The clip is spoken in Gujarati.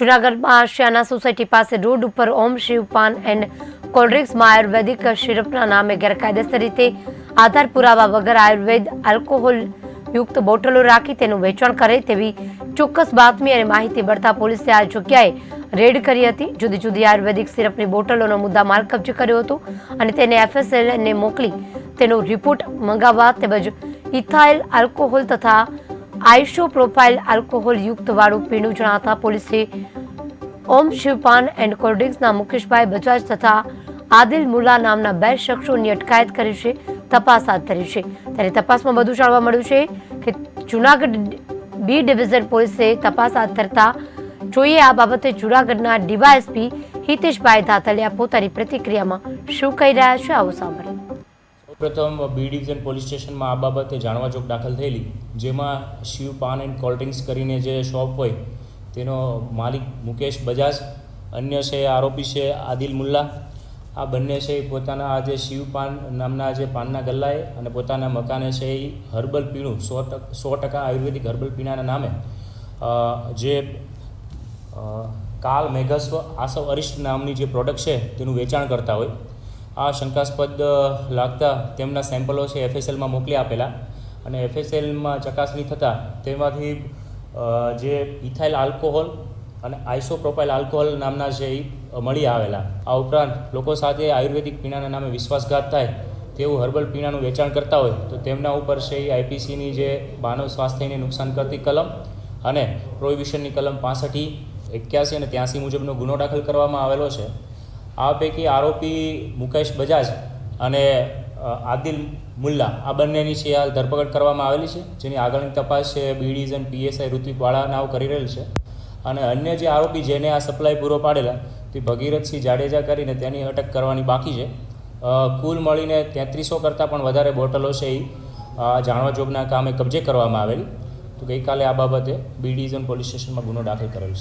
જુનાગઢમાં આશિયાના સોસાયટી પાસે રોડ ઉપર ઓમ શિવ પાન એન્ડ કોલ્ડ્રિંક્સમાં આયુર્વેદિક સિરપના નામે ગેરકાયદેસર રીતે આધાર પુરાવા વગર આયુર્વેદ આલ્કોહોલ યુક્ત બોટલો રાખી તેનું વેચાણ કરે તેવી ચોક્કસ બાતમી અને માહિતી મળતા પોલીસે આ જગ્યાએ રેડ કરી હતી. જુદી જુદી આયુર્વેદિક સિરપની બોટલોનો મુદ્દા માલ કબજે કર્યો હતો અને તેને એફએસએલ ને મોકલી તેનો રિપોર્ટ મંગાવવા તેમજ ઇથાઇલ આલ્કોહોલ તથા આઈશો પ્રોફાઇલ આલ્કોહોલ યુક્ત વાળું પીણું જણાતા પોલીસે ઓમ શિવપાન એન્ડ કોલ્ડ્રિંક્સના મુકેશભાઈ બજાજ તથા આદિલ મુલ્લા નામના બે શખ્સોની અટકાયત કરી છે, તપાસ હાથ ધરી છે. ત્યારે તપાસમાં વધુ જાણવા મળ્યું છે કે જુનાગઢ બી ડિવિઝન પોલીસે તપાસ હાથ ધરતા જોઈએ આ બાબતે જુનાગઢના ડીવાયએસપી હિતેશભાઈ ધાતલિયા પોતાની પ્રતિક્રિયામાં શું કહી રહ્યા છે, આવું સાંભળીએ. સૌપ્રથમ બી ડિવિઝન પોલીસ સ્ટેશનમાં આ બાબતે જાણવા જોગ દાખલ થયેલી, જેમાં Shiv Paan and cold drinks કરીને જે શોપ હોય, તેનો માલિક મુકેશ બજાજ, અન્ય છે આરોપી છે આદિલ મુલ્લા. આ બંને છે એ પોતાના આ જે શિવ પાન નામના જે પાનના ગલ્લાએ અને પોતાના મકાને છે એ હર્બલ પીણું, સો ટકા સો ટકા આયુર્વેદિક હર્બલ પીણાના નામે. જે કાલ મેઘસ્વ આસવ અરિષ્ટ નામની જે પ્રોડક્ટ છે, તેનું વેચાણ કરતા હોય. આ શંકાસ્પદ લાગતા તેમના સેમ્પલો છે એફએસએલમાં મોકલી આપેલા. અને એફએસએલમાં ચકાસણી થતાં તેમાંથી જે ઇથાઇલ આલ્કોહોલ અને આઇસોપ્રોપાઇલ આલ્કોહોલ નામના છે મળી આવેલા. આ ઉપરાંત લોકો સાથે આયુર્વેદિક પીણાના નામે વિશ્વાસઘાત થાય તેવું હર્બલ પીણાનું વેચાણ કરતા હોય, તો તેમના ઉપર છે એ આઈપીસીની જે માનવ સ્વાસ્થ્યને નુકસાન કરતી કલમ અને પ્રોહિબિશનની કલમ પાસઠી એક્યાસી અને ત્યાંસી મુજબનો ગુનો દાખલ કરવામાં આવેલો છે. આ પૈકી આરોપી મુકેશ બજાજ અને આદિલ મુલ્લા, આ બંનેની છે હાલ ધરપકડ કરવામાં આવેલી છે, જેની આગળની તપાસ છે બી ડિવિઝન પીએસઆઈ ઋત્વિકવાળા નાવ કરી રહેલ છે. અને અન્ય જે આરોપી જેને આ સપ્લાય પૂરો પાડેલા તે ભગીરથસિંહ જાડેજા કરીને તેની અટક કરવાની બાકી છે. કુલ મળીને તેત્રીસો કરતાં પણ વધારે બોટલો છે એ જાણવા જોગના કામે કબજે કરવામાં આવેલી. તો ગઈકાલે આ બાબતે બી ડિવિઝન પોલીસ સ્ટેશનમાં ગુનો દાખલ કરેલ છે.